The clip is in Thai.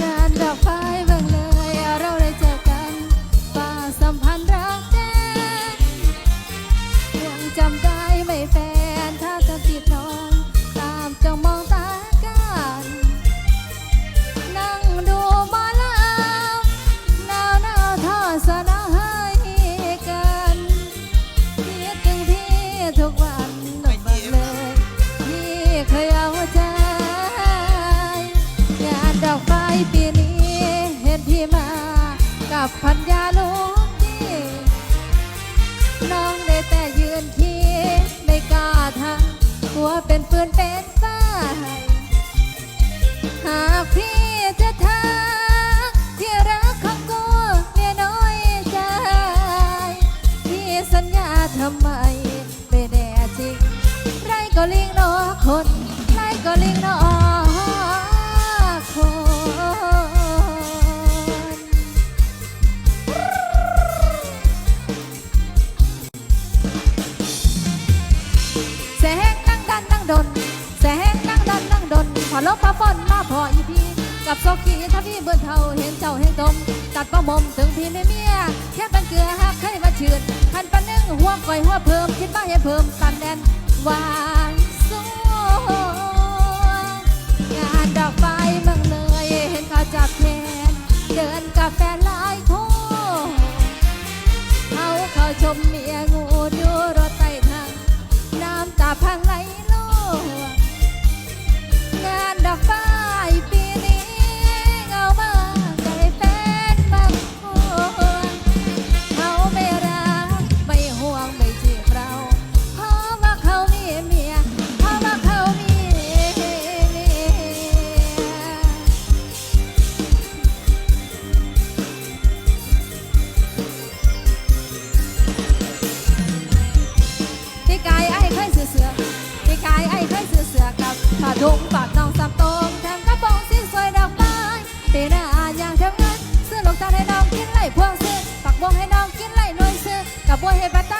งานดอกไฟบางเลยเราได้เจอกันป่าสัมพันธ์รักแท้ยังจำได้ไม่แฟนถ้าจะติดน้อง ตามจ้องมองตากันนั่งดูหมอลำหนาวหนาทอดสนาวให้กันคิดถึงพี่ทุกวันับพันยาลูกนี่น้องได้แต่ยืนคิดไม่กล้าทำกลัวเป็นปืนเป็นป้าหากพี่จะทักที่รักของกูเมียน้อยใจ พี่สัญญาทำไม ไม่แน่จริง ไรก็ลิง ดน แสงนั่งดันนั่งดนพอลบพอฝนมาพออีพีกับโซกีถ้าพี่เบิ่นเท่าเห็นเจ้าเห็นตมตัดประมมถึงพี่ไม่เมียแค่เป็นเกลือหักเคยมาเชืนขันปันนึ่งหัวก่อยหัวเพิ่มคิดบ้าให้เพิ่มตันแดนว่า ทงปากน้องสามตรงแถมกระโปรงสีสวยดอกไม้ตีหน้าอย่างเท่านั้นซื้อลูกตาให้น้องกินไหลพวงซื้อปักบวงให้น้องกินไหลนวยซื้อกับบัวให้บัต